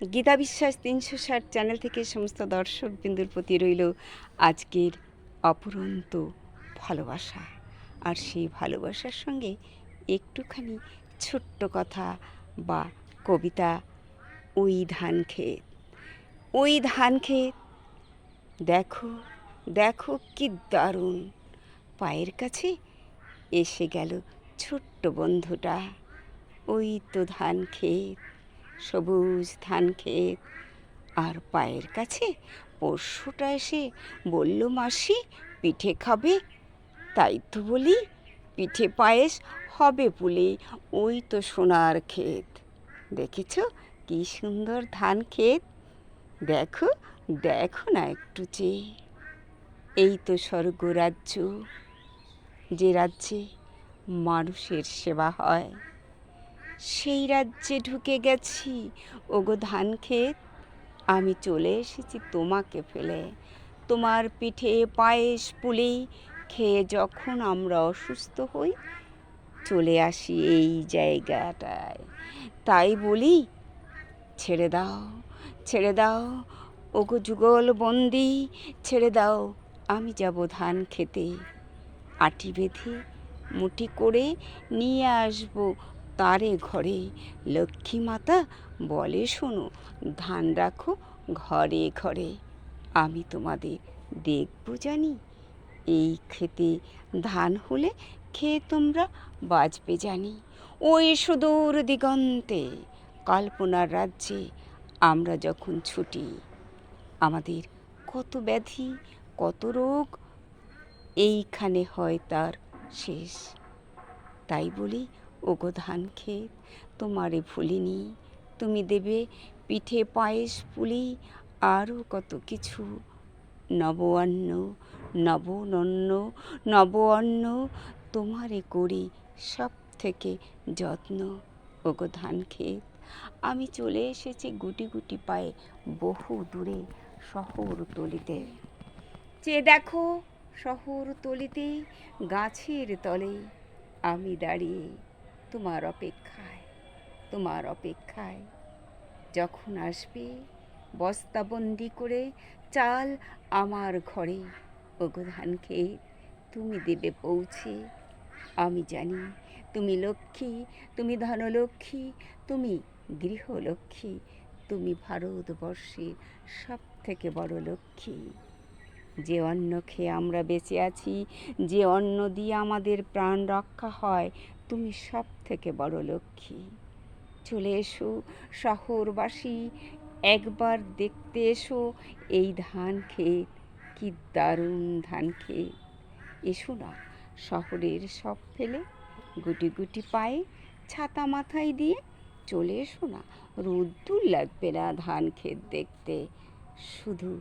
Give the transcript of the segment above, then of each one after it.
গীতা বিশ্বাস তিনশো ষাট চ্যানেল থেকে সমস্ত দর্শক বিন্দুর প্রতি রইল আজকের অপুরন্ত ভালোবাসা। আর সেই ভালোবাসার সঙ্গে একটুখানি ছোট্ট কথা বা কবিতা, ওই ধান ক্ষেত। ওই ধান ক্ষেত, দেখো দেখো কি দারুণ। পায়ের কাছে এসে গেল ছোট্ট বন্ধুটা। ওই তো ধান ক্ষেত। সবুজ ধান ক্ষেত। আর পায়ের কাছে পরশুটা এসে বলল, মাসি, পিঠে খাবে? তাই তো বলি, পিঠে পায়েস হবে পুলে, ওই তো সোনার ক্ষেত। দেখেছ কি সুন্দর ধান ক্ষেত? দেখো দেখো না একটু চেয়ে। এই তো স্বর্গরাজ্য, যে রাজ্যে মানুষের সেবা হয়। সেই রাজ্যে ঢুকে গেছি। ওগো ধান ক্ষেত, আমি চলে এসেছি তোমাকে ফেলে। তোমার পিঠে পায়েস পুলি খেয়ে যখন আমরা অসুস্থ হই, চলে আসি এই জায়গাটায়। তাই বলি, ছেড়ে দাও ছেড়ে দাও, ওগো যুগল বন্দি, ছেড়ে দাও, আমি যাব ধান খেতে আটি বেঁধে, মুঠি করে নিয়ে আসব তারে ঘরে। লক্ষ্মী মাতা বলে, শোনো, ধান রাখো ঘরে ঘরে। আমি তোমাদের দেখব জানি। এই খেতে ধান হলে খেয়ে তোমরা বাঁচবে জানি। ওই সুদূর দিগন্তে, কল্পনার রাজ্যে আমরা যখন ছুটি, আমাদের কত ব্যাধি, কত রোগ, এইখানে হয় তার শেষ। তাই বলি ওগো ধান ক্ষেত, তোমারে ভুলিনি। তুমি দেবে পিঠে পায়েস, পুলি আরও কত কিছু। নব অন্ন নব নন্ন নব অন্ন তোমারে করি সব থেকে যত্ন। ওগো ধান ক্ষেত, আমি চলে এসেছি গুটি গুটি পায়ে বহু দূরে শহর তলিতে। চেয়ে দেখো শহর তলিতে গাছের তলে আমি দাঁড়িয়ে তোমার অপেক্ষায় তোমার অপেক্ষায়। যখন আসবে, বস্তাবন্দি করে চাল আমার ঘরে ধান খেয়ে তুমি দেবে পৌঁছে। আমি জানি তুমি লক্ষ্মী, তুমি ধনলক্ষ্মী, তুমি গৃহলক্ষ্মী, তুমি ভারতবর্ষের সব থেকে বড় লক্ষ্মী। যে অন্ন খেয়ে আমরা বেঁচে আছি, যে অন্ন দিয়ে আমাদের প্রাণ রক্ষা হয়, তুমি সব থেকে বড় লক্ষ্মী। চলে এসো শহরবাসী, একবার দেখতে এসো এই ধান ক্ষেত, কি দারুণ ধান ক্ষেত। এসো না, শহরের সব ফেলে, গুটি গুটি পায়ে, ছাতা মাথায় দিয়ে চলে এসো না, রোদ্দুর লাগবে না ধান ক্ষেত দেখতে। শুধু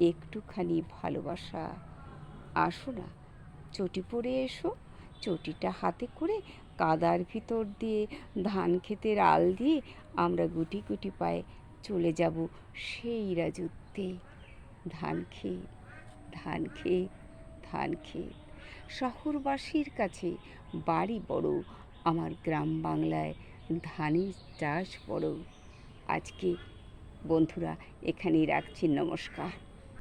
একটুখানি ভালোবাসা। আসো না, চটি পরে এসো, চটিটা হাতে করে কাদার ভিতর দিয়ে ধান ক্ষেতের আল দিয়ে আমরা গুটি গুটি পায়ে চলে যাব সেই রাজত্বে। ধান খেয়ে ধান খেয়ে ধান খেয়ে। শহরবাসীর কাছে বাড়ি বড়, আমার গ্রাম বাংলায় ধানের চাষ বড়। আজকে বন্ধুরা এখানেই রাখছি, নমস্কার।